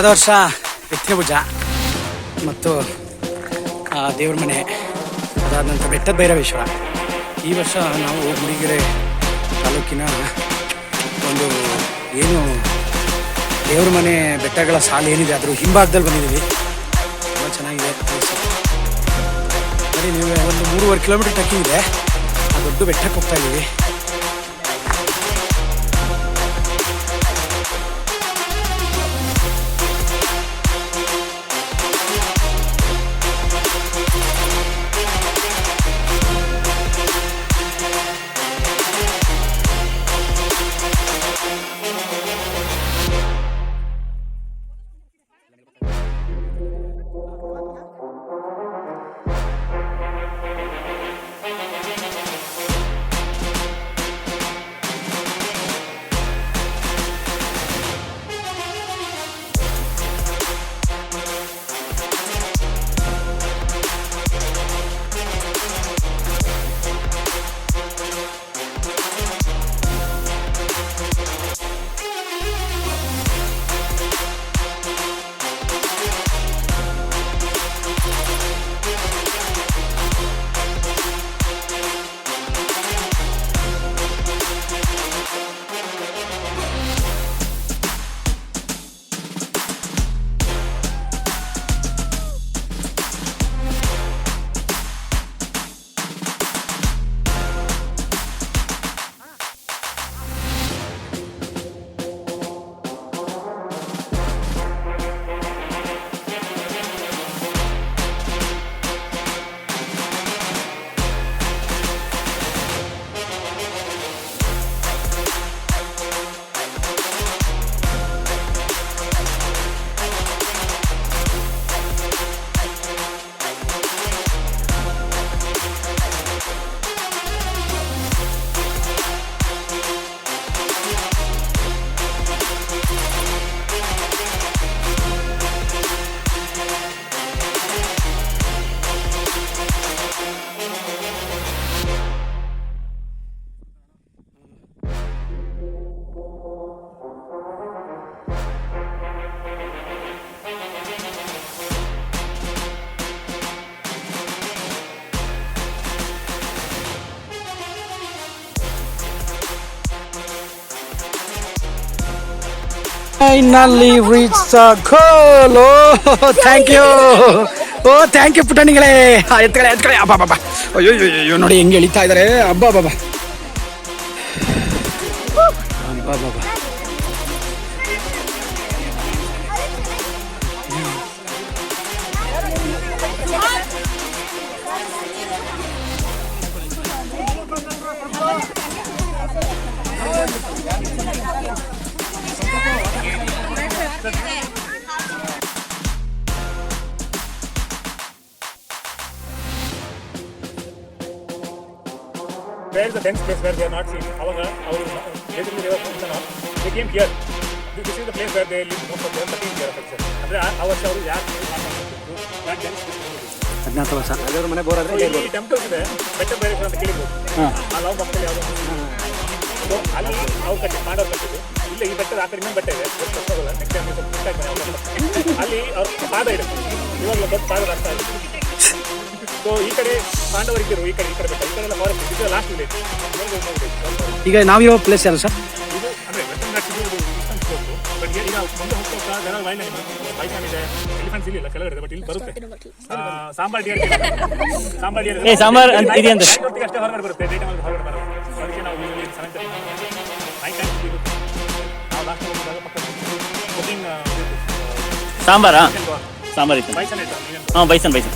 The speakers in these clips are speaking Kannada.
ಕಳೆದ ವರ್ಷ ಭುಜ ಮತ್ತು ದೇವ್ರ ಮನೆ ಅದಾದ ನಂತರ ಬೆಟ್ಟದ ಭೈರವೇಶ್ವರ ಈ ವರ್ಷ ನಾವು ಮೂಡಿಗೆರೆ ತಾಲೂಕಿನ ಒಂದು, ಏನು, ದೇವ್ರ ಮನೆ ಬೆಟ್ಟಗಳ ಸಾಲು ಏನಿದೆ ಅದರ ಹಿಂಭಾಗದಲ್ಲಿ ಬಂದಿದ್ದೀವಿ. ತುಂಬ ಚೆನ್ನಾಗಿದೆ. ಬರೀ ನೀವು ಒಂದು ಮೂರುವರೆ ಕಿಲೋಮೀಟರ್ ಟ್ರೆಕ್ಕಿಂಗ್ ಇದೆ. ಆ ದೊಡ್ಡ ಬೆಟ್ಟಕ್ಕೆ ಹೋಗ್ತಾ ಇದ್ದೀವಿ. Finally reach goal oh thank you oh thank you ಪುಟಣಿಗಳೇ. ಎತ್ಕಡೆ ಎತ್ಕಡೆ ಅಬ್ಬಾ ಬಾಬಾ ಅಯ್ಯೋ, ಅಯ್ಯೋ ನೋಡಿ ಹೆಂಗೆ ಎಳಿತಾ ಇದ್ದಾರೆ. ಅಬ್ಬಾ ಬಾಬಾ ಅಬ್ಬಾ. ಬಾಬಾ where is the dense place where they are not seen. ಅವಾಗ ಅವರು basically they were. They came here. This this is the place where they live most of their 13 year affection. ಅಂದ್ರೆ ಆ ವರ್ಷ ಅವರು ಯಾರು ಯಾಕೆ dense. ಹದಿನಾಲ್ಕು ವರ್ಷ ಅದ್ರ ಮನೆ ಬೋರ್ So, ಇಲ್ಲಿ ಟೆಂಪಲ್ಸ್ ಇದೆ ಬೆಟ್ಟ ಬೇರೆ ಅಂತ ಕೇಳಿಬೋದು ಆ ಲವ್ ಭಕ್ತಲ್ಲಿ ಯಾವುದೋ ಸೊ ಅಲ್ಲಿ ಅವ್ರು ಕಟ್ಟಿ ಮಾಡೋರು ಕಟ್ಟಿದ್ದು ಇಲ್ಲ ಈ ಬೆಟ್ಟದ ಆ ಕಡೆ ಇನ್ನೊಂದು ಬೆಟ್ಟ ಇದೆ ನೆಕ್ಸ್ಟ್ ಟೈಮ್. ಅಲ್ಲಿ ಅವ್ರ ಪಾದ ಇದೆ ಇವಾಗಲೂ ದೊಡ್ಡ ಪಾದ ಆಗ್ತಾ ಇದೆ ಸೊ ಈ ಕಡೆ ಪಾಂಡವರಿದ್ದರು ಈ ಕಡೆ ಈ ಕಡೆ ಬೆಟ್ಟ ಈ ಕಡೆ ಎಲ್ಲ ಫಾರೆಸ್ಟ್ ಇದು ಲಾಸ್ಟ್ ವಿಲೇಜ್ ಈಗ ನಾವಿರೋ ಪ್ಲೇಸ್ ಯಾರು ಸರ್? ಇದು ಅಂದ್ರೆ ವೆಸ್ಟರ್ನ್ ಇದು ಡಿಸ್ಟೆನ್ಸ್ ಹೋಗ್ತು ಬಟ್ ಈಗ ಮುಂದೆ ಹೋಗ್ತಾ ಹೋಗ್ತಾ ಜನ ವೈಲ್ಡ್ ಅನಿಮಲ್ ಬೈಸಾನ್ ಇದೆ ಎಲಿಫೆಂಟ್ಸ್ ಇಲ್ಲ ಕೆಳಗಡೆ ಇದೆ ಬಟ್ ಇಲ್ಲಿ ಬರುತ್ತೆ. ಸಾಂಬಾರ್ ಡಿಯರ್ ಸಾಂಬಾರ್ ಡಿಯರ್ ಏ, ಸಾಂಬಾರ್ ಅಂತ ಇದೆಯಂತೆ. ಹೊತ್ತಿಗೆ ಅಷ್ಟೇ ಹೊರಗಡೆ ಬರುತ್ತೆ. ಹೊರಗಡೆ ಅದಕ್ಕೆ ನಾವು ಇಲ್ಲಿ ಸೆವೆಂತ್ ನೈಟ್ ಟೈಮ್ ನಾವು ಲಾಸ್ಟ್ ಹೋಗಿದಾಗ ಪಕ್ಕ ಕುಕಿಂಗ್ ಸಾಂಬಾರಾ? ಸಾಂಬಾರ್ ಇತ್ತು. ಬೈಸನ್ ಇದೆ ಹಾಂ ಬೈಸನ್ ಬೈಸನ್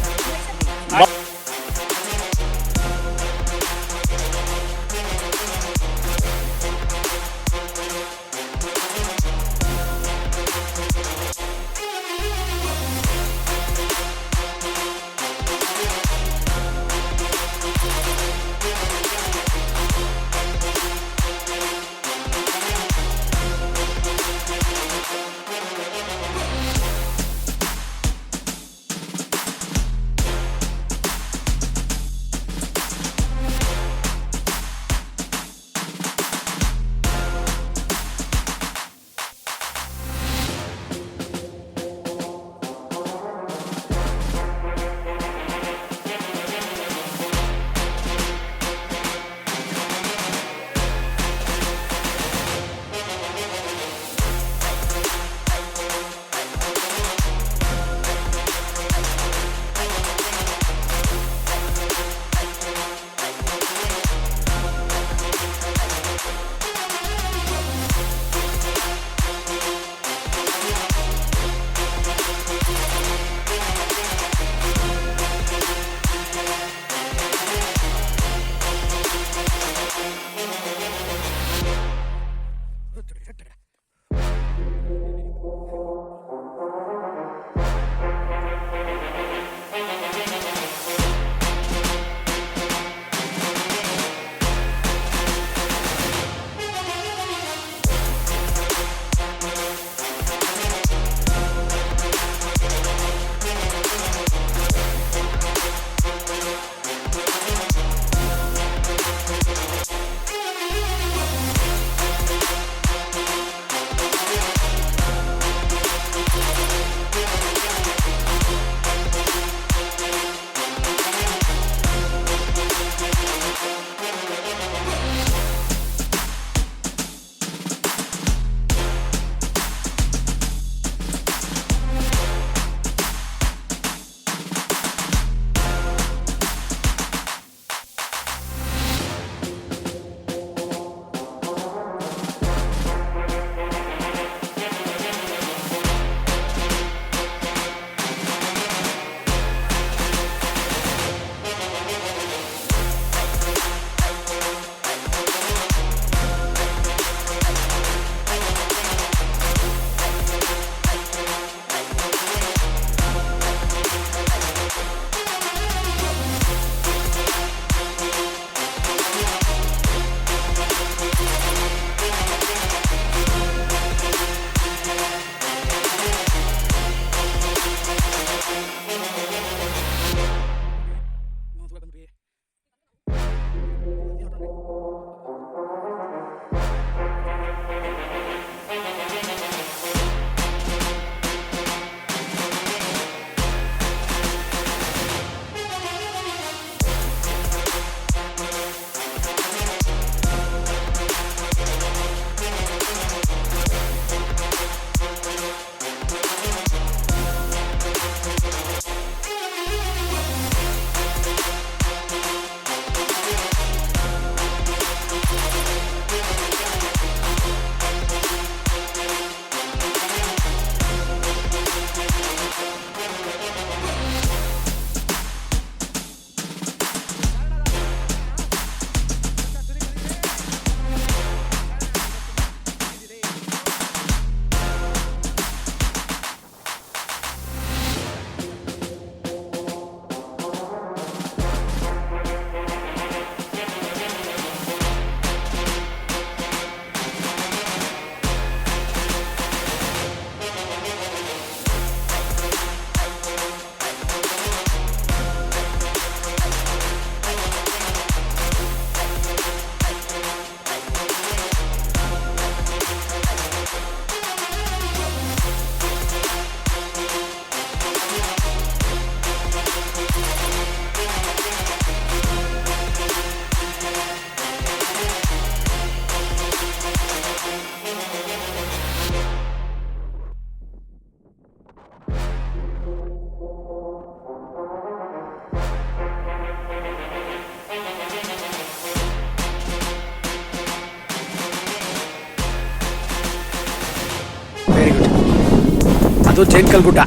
ಅದು ಕಲ್ಲು ಗುಡ್ಡ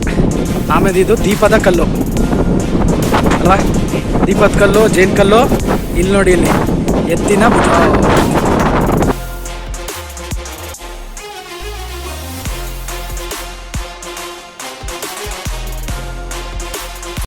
ಆಮೇಲೆ ಇದು ದೀಪದ ಕಲ್ಲು. ಅಲ್ವಾ? ದೀಪದ ಕಲ್ಲು, ಜೈನ್ ಕಲ್ಲು, ಇಲ್ಲಿ ನೋಡಿ ಇಲ್ಲಿ. ಎತ್ತಿನ